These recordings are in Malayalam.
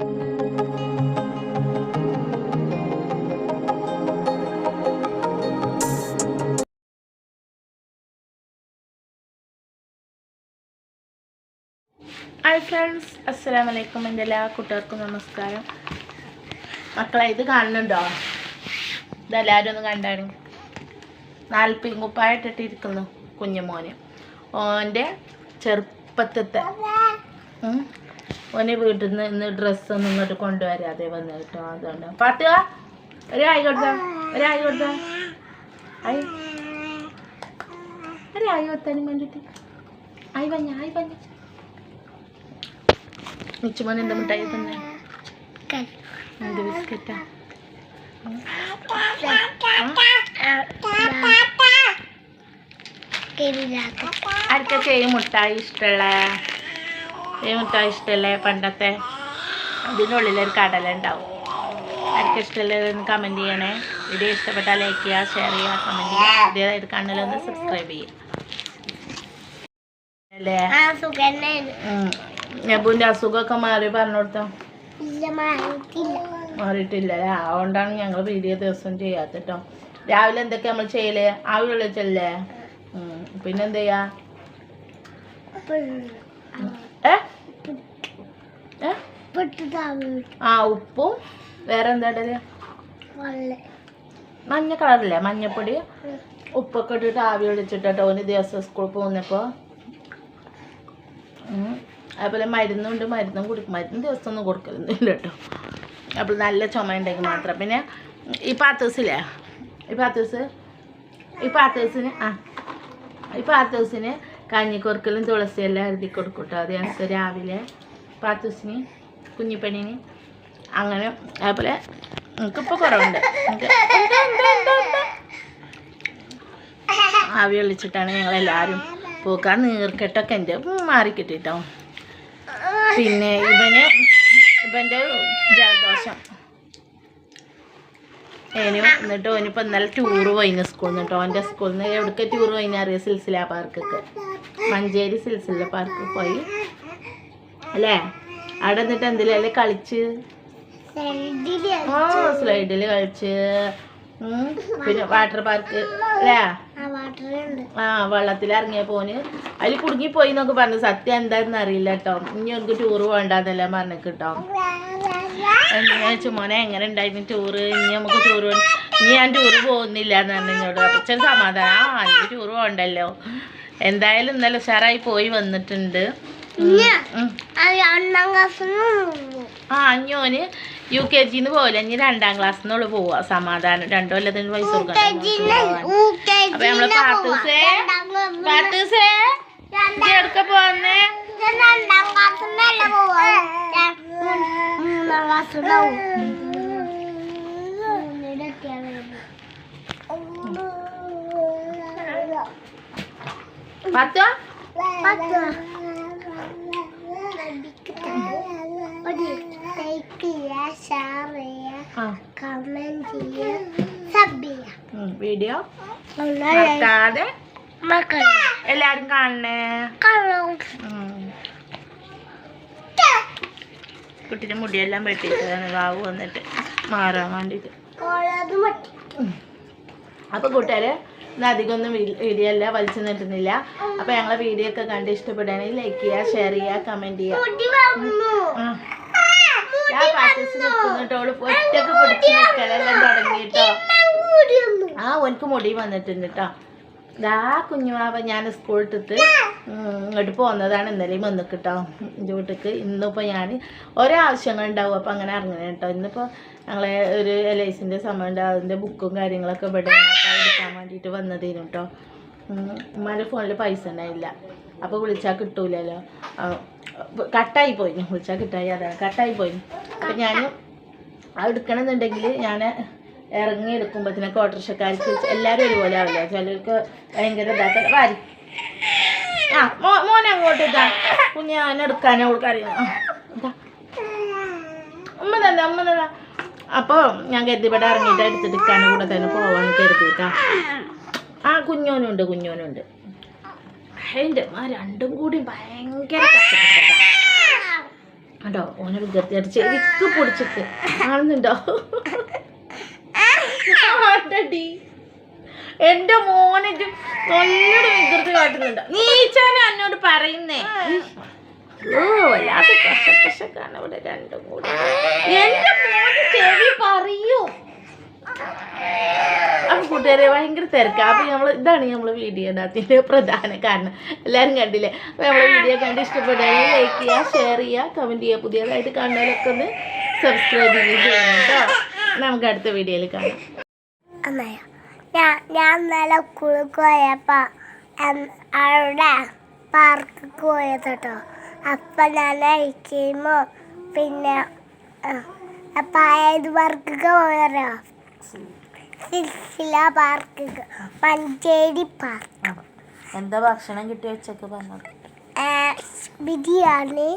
ഹായ് ഫ്രണ്ട്സ് അസ്സാം വലൈക്കും എന്റെ എല്ലാ കൂട്ടുകാർക്കും നമസ്കാരം. മക്കളെ ഇത് കാണുന്നുണ്ടോ? ഇതെല്ലാവരും ഒന്ന് കണ്ടായിരുന്നു നാൽപ്പീൻ കുപ്പായിട്ടിട്ടിരിക്കുന്നു കുഞ്ഞുമോന്. ഓന്റെ ചെറുപ്പത്തത്തെ ഉം. ഓന് വീട്ടിൽ നിന്ന് ഇന്ന് ഡ്രസ്സൊന്നും ഇങ്ങോട്ട് കൊണ്ടുവരാതെ വന്നു കേട്ടോ അതുകൊണ്ട്. പാട്ടുക ഒരു ആയി കൊടുത്താ ഒരു ആയി കൊടുത്താ. ആയി ഒരു ആയി കൊടുത്താനും വേണ്ടിട്ട്. ആയി പഞ്ഞ ആയി പഞ്ഞ മിച്ചുമോൻ എന്താ മിഠായി തന്നെ? എന്ത് ബിസ്ക്കറ്റാ? ആർക്കൊക്കെ ഈ മുട്ടായി ഇഷ്ടമുള്ള ഈ ഇഷ്ടമല്ലേ പണ്ടത്തെ? അതിനുള്ളിലൊരു കടല ഉണ്ടാവും ആർക്കും ഇഷ്ടമല്ലെന്ന് കമന്റ് ചെയ്യണേ. വീഡിയോ ഇഷ്ടപ്പെട്ടാൽ ലൈക്ക് ചെയ്യുക ഷെയർ ചെയ്യുക കമന്റ് ചെയ്യുക. ഇതേതായിട്ട് കണ്ണിലൊന്ന് സബ്സ്ക്രൈബ് ചെയ്യുക. നബുവിന്റെ അസുഖമൊക്കെ മാറി പറഞ്ഞു കൊടുത്തോ മാറിയിട്ടില്ല. അതുകൊണ്ടാണ് ഞങ്ങൾ വീഡിയോ ദിവസം ചെയ്യാത്ത കേട്ടോ രാവിലെ എന്തൊക്കെ നമ്മൾ ചെയ്യൽ? ആവി വിളിച്ചല്ലേ പിന്നെന്ത് ചെയ്യാ? ആ ഉപ്പും വേറെ എന്താ ഇടൽ മഞ്ഞ കളറില്ലേ? മഞ്ഞപ്പൊടി. ഉപ്പൊക്കെ ഇട്ടിട്ട് ആവി ഒളിച്ചിട്ടോ ഒരു ദിവസം സ്കൂളിൽ പോകുന്നപ്പോൾ അതുപോലെ മരുന്നുണ്ട്. മരുന്നും കുടിക്കും മരുന്ന് ദിവസം ഒന്നും കൊടുക്കലൊന്നുമില്ല കേട്ടോ അപ്പോൾ നല്ല ചുമ ഉണ്ടെങ്കിൽ മാത്രം. പിന്നെ ഈ പാത്തൂസില്ലേ ഈ പാത്തൂസ് ഈ പാത്തൂസിന് ആ. ഈ പാത്തൂസിന് കഞ്ഞിക്കൊറുക്കലും തുളസിയെല്ലാം എഴുതി കൊടുക്കും കേട്ടോ അത് ഞങ്ങൾക്ക് രാവിലെ പാത്തൂസിന് കുഞ്ഞിപ്പണിന് അങ്ങനെ അതുപോലെ എനിക്കിപ്പോൾ കുറവുണ്ട്. ആവി ഒളിച്ചിട്ടാണ് ഞങ്ങളെല്ലാവരും പോക്കാൻ നീർക്കെട്ടൊക്കെ എന്റെ മാറി കിട്ടിട്ടോ പിന്നെ ഇവന് ഇവന്റെ ജലദോഷം. ഏനു എന്നിട്ട് ഓനിപ്പോൾ ഇന്നലെ ടൂറ് പോയിന് സ്കൂളിൽ നിന്നിട്ടോ അവന്റെ സ്കൂളിൽ നിന്ന് എവിടേക്ക് ടൂറ് പോയിന് അറിയാം? സിൽസില പാർക്കൊക്കെ മഞ്ചേരി സിൽസില പാർക്കിൽ പോയി. അല്ലേ? അവിടെ എന്നിട്ട് എന്തിലല്ലേ കളിച്ച്? ആ സ്ലൈഡിൽ കളിച്ച്. പിന്നെ വാട്ടർ പാർക്ക് അല്ലേ? ആ വെള്ളത്തിൽ ഇറങ്ങിയ പോന്. അതിൽ കുടുങ്ങി പോയി എന്നൊക്കെ പറഞ്ഞു. സത്യം എന്താന്ന് അറിയില്ല കേട്ടോ ഇനി എനിക്ക് ടൂറ് വേണ്ടെന്നെല്ലാം പറഞ്ഞു കേട്ടോ ഞാൻ ചുമോനെ എങ്ങനെ ഉണ്ടായിരുന്നു ടൂറ് ഇനി നമുക്ക് ടൂറ് ഇനി ഞാൻ ടൂറ് പോകുന്നില്ല എന്ന് പറഞ്ഞു എന്നോട് സമാധാനം. ആ ഇനി ടൂറ് പോകണ്ടല്ലോ എന്തായാലും ഇന്നലെ ഉഷാറായി പോയി വന്നിട്ടുണ്ട്. ആ അഞ്ഞോന് യു കെ ജിന്ന് പോലെ ഇനി രണ്ടാം ക്ലാസ് നിന്നുള്ള പോവാ. സമാധാനം. രണ്ടു കൊല്ലത്തിന് പൈസ കൊടുക്കണം അപ്പൊ നമ്മൾ പാത്തൂസേ പാത്തൂസേ ഇജ്ജ് എവിടക്ക പോന്നേ പാത്തോ? ആ. വീഡിയോ മറക്കാതെ എല്ലാരും കാണണേ. കുട്ടിന്റെ മുടിയെല്ലാം വെട്ടിയിട്ടാണ് വാവ് വന്നിട്ട് മാറാൻ വേണ്ടിട്ട് അപ്പൊ കൂട്ടുകാരെ ഇന്ന് അധികമൊന്നും വീഡിയോ അല്ല വലിച്ചു നീട്ടുന്നില്ല. അപ്പൊ ഞങ്ങളെ വീഡിയോ ഒക്കെ കണ്ട് ഇഷ്ടപ്പെടുകയാണെങ്കിൽ ലൈക്ക് ചെയ്യുക ഷെയർ ചെയ്യുക കമന്റ് ചെയ്യുക. ആ. ഞാൻ പ്രാക്ടീസ് നിൽക്കുന്നിട്ടോൾ ഒറ്റയ്ക്ക് പിടിച്ച് നിൽക്കലെല്ലാം തുടങ്ങിട്ടോ ആ ഓനക്ക് മുടി വന്നിട്ടുണ്ട് കേട്ടോ. ദാ കുഞ്ഞുമാവ ഞാൻ സ്കൂൾ സ്കൂളിട്ടിട്ട് ഇങ്ങോട്ട് പോകുന്നതാണ് ഇന്നലെയും വന്നു കിട്ടോ എന്റെ വീട്ടിക്ക്. ഇന്നിപ്പോൾ ഞാൻ ഓരോ ആവശ്യങ്ങൾ ഉണ്ടാവും. അപ്പോൾ അങ്ങനെ ഇറങ്ങണം കേട്ടോ. ഇന്നിപ്പോൾ ഞങ്ങളെ ഒരു എൽ ഐ സിന്റെ സമയം ഉണ്ട്. അതിന്റെ ബുക്കും കാര്യങ്ങളൊക്കെ ഇവിടെ എടുക്കാൻ വേണ്ടിയിട്ട് വന്നതേനു കേട്ടോ ഉമ്മാന്റെ ഫോണിൽ പൈസ ഉണ്ടായില്ല. അപ്പോൾ വിളിച്ചാൽ കിട്ടൂലല്ലോ. കട്ടായി പോയി. വിളിച്ചാൽ കിട്ടായി. അതാണ് കട്ടായി പോയി. അപ്പം ഞാൻ അത് എടുക്കണമെന്നുണ്ടെങ്കിൽ ഞാൻ ഇറങ്ങി എടുക്കുമ്പോഴത്തേനൊക്കെ ഓട്ടോറിക്ഷക്കാർക്ക് എല്ലാവരും ഒരുപോലെ ആവില്ല? ചിലർക്ക് ഭയങ്കര ഇതാക്കാൻ വാരി ആ മോ മോനെ അങ്ങോട്ട് ഇതാ. കുഞ്ഞ് ഞാൻ എടുക്കാനോ കൊടുക്കറിയാം അമ്മ തന്നെ അമ്മ തന്നെ അപ്പോൾ ഞാൻ കരുതിപ്പെടെ ഇറങ്ങിയിട്ട് എടുത്തെടുക്കാനും കൂടെ തന്നെ പോവാൻ കരുതിയിട്ടാ ആ കുഞ്ഞോനുണ്ട് കുഞ്ഞോനുണ്ട്. അതിന്റെ ആ രണ്ടും കൂടി ഭയങ്കര കഷ്ടപ്പെട്ടാ കണ്ടോ? ഓനെ വിദ്യാർത്ഥിയായിട്ട് ചെവിക്ക് പൊടിച്ചിട്ട്. കാണുന്നുണ്ടോ? എന്റെ മോനിട്ട് നല്ലൊരു വികൃതി കാട്ടുന്നുണ്ട്. നീച്ചാന എന്നോട് പറയുന്നേ. ഓ വല്ലാത്ത കഷക്കഷക്കാണ് ഇവിടെ രണ്ടും കൂടി. എന്റെ മോന് ചെവി പറയൂ. അപ്പൊ കൂട്ടുകാരെ ഭയങ്കര തിരക്കാ. അപ്പൊ നമ്മൾ ഇതാണ് നമ്മൾ വീഡിയോ ഇടാത്തതിന്റെ പ്രധാന കാരണം. എല്ലാരും കണ്ടില്ലേ? അപ്പൊ നമ്മളെ വീഡിയോ കണ്ട് ഇഷ്ടപ്പെടുകയാണെങ്കിൽ ലൈക്ക് ചെയ്യാ ഷെയർ ചെയ്യാ കമന്റ് ചെയ്യാ പുതിയതായിട്ട് കാണുന്നവരൊക്കെ ഒന്ന് സബ്സ്ക്രൈബ് ചെയ്യുക കേട്ടോ നമുക്ക് അടുത്ത വീഡിയോയിൽ കാണാം. അമ്മയോ? ഞാൻ ഞാൻ ഇന്നലെ സ്കൂളിൽ പോയപ്പോൾ അവിടെ പാർക്ക് പോയത് കേട്ടോ അപ്പം ഞാൻ ഐസ്ക്രീമോ പിന്നെ അപ്പം ഏത് പാർക്കൊക്കെ പോയല്ലോ സിൽസില പാർക്ക് മഞ്ചേരി പാർക്ക് എന്താ ഭക്ഷണം കിട്ടി വെച്ചൊക്കെ പറഞ്ഞു? ബിരിയാണി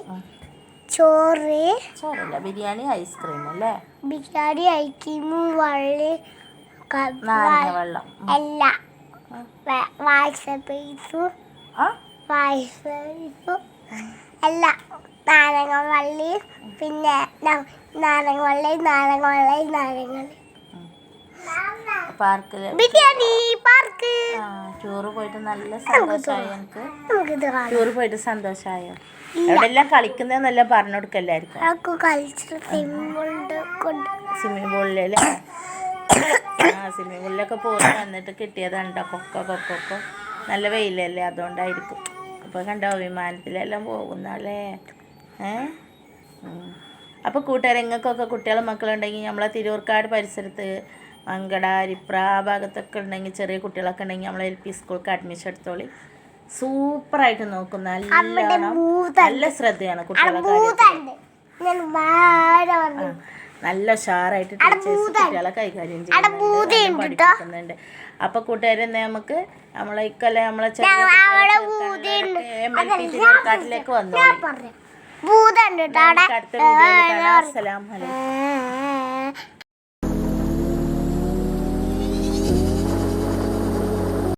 ചോറ് ചോറല്ല ബിരിയാണി ഐസ്ക്രീം അല്ലേ? ബിരിയാണി ഐസ്ക്രീമും വള്ളി നാരങ്ങ വെള്ളം. അല്ല. വാട്സപ്പ് ആ? പായസം അല്ല നാരങ്ങ വള്ളി പിന്നെ നാരങ്ങ വള്ളി നാരങ്ങ വള്ളി നാരങ്ങ വള്ളി. ബിരിയാണി പാർക്ക്. ടൂറ് പോയിട്ട് നല്ല സന്തോഷമായി എനിക്ക് ടൂറ്. പോയിട്ട് സന്തോഷമായോ എവിടെല്ലാം കളിക്കുന്നതെന്നല്ല പറഞ്ഞു കൊടുക്കല്ലായിരിക്കും സ്വിമ്മിംഗ് പൂളിലല്ലേ സ്വിമ്മിംഗ് പൂളിലൊക്കെ പോയി വന്നിട്ട് കിട്ടിയതുണ്ടോ? കൊക്ക കൊക്കൊക്കെ നല്ല വെയിലല്ലേ അതുകൊണ്ടായിരിക്കും. അപ്പോൾ കണ്ടോ വിമാനത്തിലെല്ലാം പോകുന്നല്ലേ? ഏ? അപ്പോൾ കൂട്ടുകാരെങ്ങൾക്കൊക്കെ കുട്ടികളും മക്കളുണ്ടെങ്കിൽ നമ്മളെ തിരൂർക്കാട് പരിസരത്ത് മങ്കട അരിപ്ര ആ ഭാഗത്തൊക്കെ ഉണ്ടെങ്കിൽ ചെറിയ കുട്ടികളൊക്കെ ഉണ്ടെങ്കിൽ നമ്മളെ എൽ പി സ്കൂൾക്ക് അഡ്മിഷൻ എടുത്തോളി. സൂപ്പറായിട്ട് നോക്കും. നല്ല നല്ല ശ്രദ്ധയാണ് കുട്ടികളെ നല്ല ഉഷാറായിട്ട് ടീച്ചേഴ്സ് കുട്ടികളെ കൈകാര്യം ചെയ്യുന്നുണ്ട്. പഠിപ്പിക്കുന്നുണ്ട്. അപ്പൊ കൂട്ടുകാരെ നമുക്ക് നമ്മളെ ഇക്കൊല്ലം നമ്മളെ ചെറിയ വന്നു അടുത്ത വീഡിയോയിൽ കാണാം.